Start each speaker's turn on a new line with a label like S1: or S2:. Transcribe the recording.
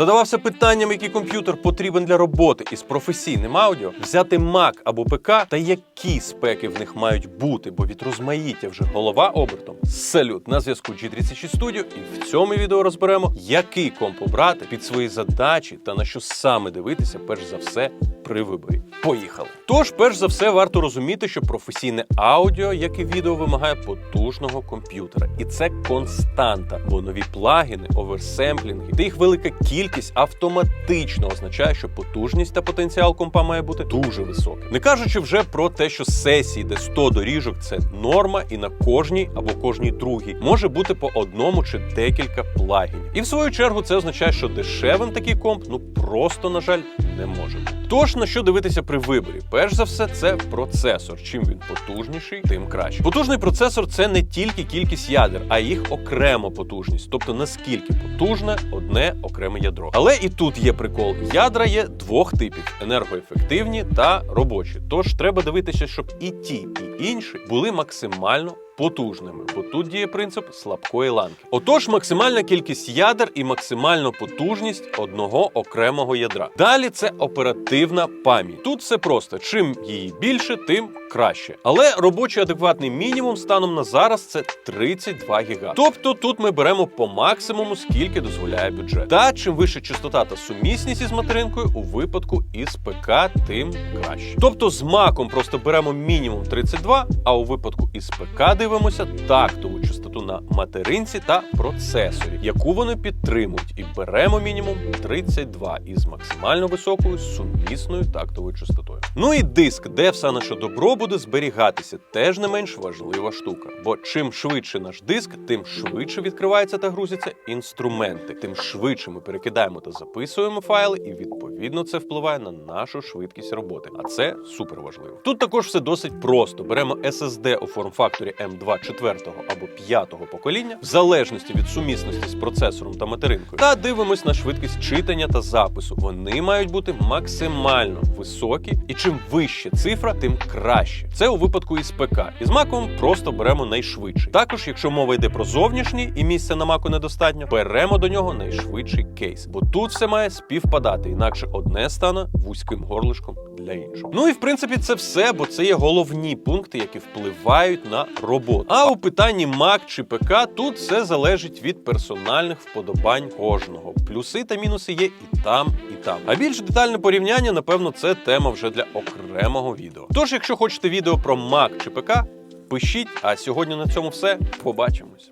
S1: Задавався питанням, який комп'ютер потрібен для роботи. Із професійним аудіо, взяти Mac або ПК та які спеки в них мають бути, бо від розмаїття вже голова обертом. Салют. На зв'язку G36 Studio, і в цьому відео розберемо, який комп обрати під свої задачі та на що саме дивитися, перш за все, при виборі. Поїхали! Тож, перш за все, варто розуміти, що професійне аудіо, як і відео, вимагає потужного комп'ютера, і це константа, бо нові плагіни, оверсемплінги та їх велика кількість автоматично означає, що потужність та потенціал компа має бути дуже високий. Не кажучи вже про те, що сесії, де 100 доріжок це норма, і на кожній або кожній другій може бути по одному чи декілька плагінів. І в свою чергу це означає, що дешевим такий комп ну просто на жаль не може бути. Тож на що дивитися при виборі? Перш за все, це процесор. Чим він потужніший, тим краще. Потужний процесор це не тільки кількість ядер, а їх окрема потужність, тобто наскільки потужне одне окреме ядро. Але і тут є прикол: ядра є двох типів: енергоефективні та робочі. Тож треба дивитися, щоб і ті, і інші були максимально. Потужними, бо тут діє принцип слабкої ланки. Отож, максимальна кількість ядер і максимальна потужність одного окремого ядра. Далі це оперативна пам'ять. Тут все просто: чим її більше, тим краще. Але робочий адекватний мінімум станом на зараз це 32 ГБ. Тобто тут ми беремо по максимуму, скільки дозволяє бюджет. Та чим вища частота та сумісність із материнкою у випадку із ПК, тим краще. Тобто з маком просто беремо мінімум 32, а у випадку із ПК дивимося тактову частоту на материнці та процесорі, яку вони підтримують, і беремо мінімум 32 із максимально високою сумісною тактовою частотою. Ну і диск, де все наше добро буде зберігатися, теж не менш важлива штука. Бо чим швидше наш диск, тим швидше відкриваються та грузяться інструменти, тим швидше ми перекидаємо та записуємо файли, і відповідно це впливає на нашу швидкість роботи. А це супер важливо. Тут також все досить просто. Беремо SSD у форм-факторі M2 4 або 5 покоління, в залежності від сумісності з процесором та материнкою, та дивимось на швидкість читання та запису. Вони мають бути максимально високі, і чим вища цифра, тим краще. Це у випадку із ПК. Із маком просто беремо найшвидший. Також, якщо мова йде про зовнішній і місця на маку недостатньо, беремо до нього найшвидший кейс, бо тут все має співпадати, інакше одне стане вузьким горлишком для іншого. Ну і в принципі це все, бо це є головні пункти, які впливають на роботу. А у питанні Mac чи ПК тут все залежить від персональних вподобань кожного. Плюси та мінуси є і там, і там. А більш детальне порівняння, напевно, це тема вже для окремого відео. Тож, якщо хочете відео про Mac чи ПК, пишіть. А сьогодні на цьому все. Побачимось.